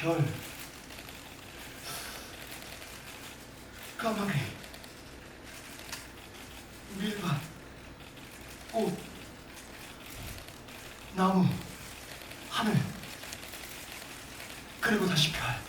별 까마귀 밀밭 꽃 나무 하늘. 그리고 다시 별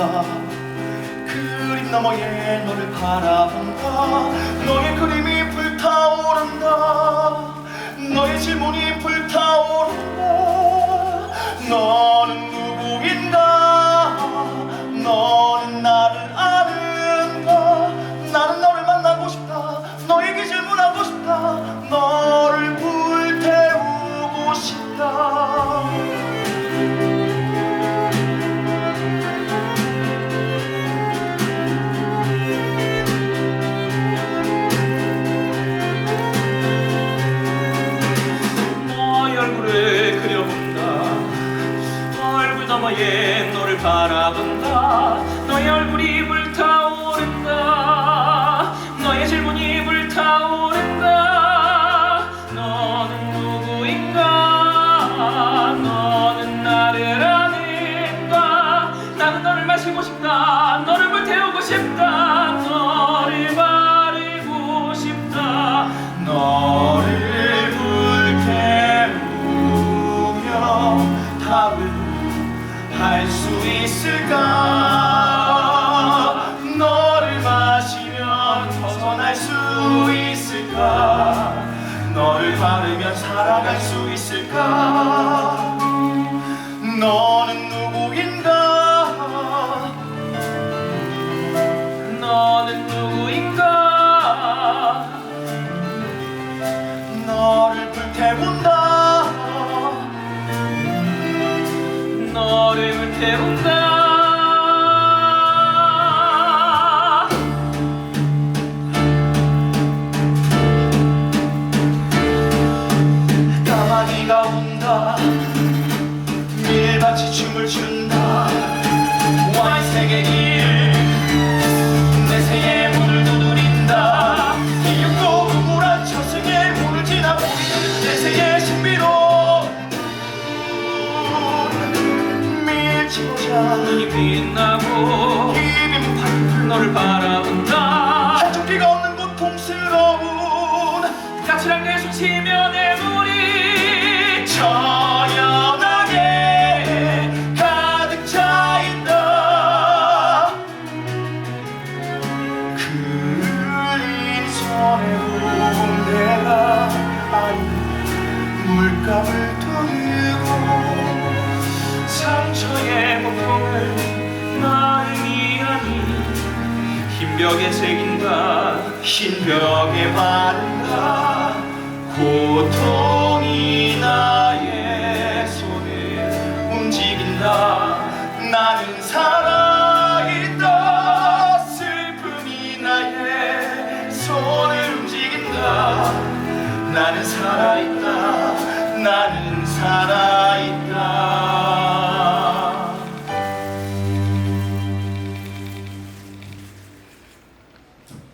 바라본다 그림 너머에 너를 바라본다. 너의 그림이 불타오른다. 너의 질문이 불타오른다. 너는 누구인가? 너는 나를 아 바라본다. 너의 얼굴이 불타오른다. 너의 질문이 불타오른다. 너는 누구인가? 너는 나를 아는가? 나는 너를 마시고 싶다. 너를 불태우고 싶다 바르면 살아갈 수 있을까? 너는 누구인가? 너는 누구인가? 너를 불태운다. 너를 불태운다 이 빛나고 입이 팔 너를 바라본다. 한쪽 비가 없는 고통스러운 까칠하게 숨쉬며 내 눈이 처연하게 가득 차 있다. 그린 손에 온 내가 아니 물감을 들고 벽에 새긴다 흰 벽에 바른다. 고통이 나의 손을 움직인다. 나는 살아있다. 슬픔이 나의 손을 움직인다. 나는 살아있다. 나는 살아있다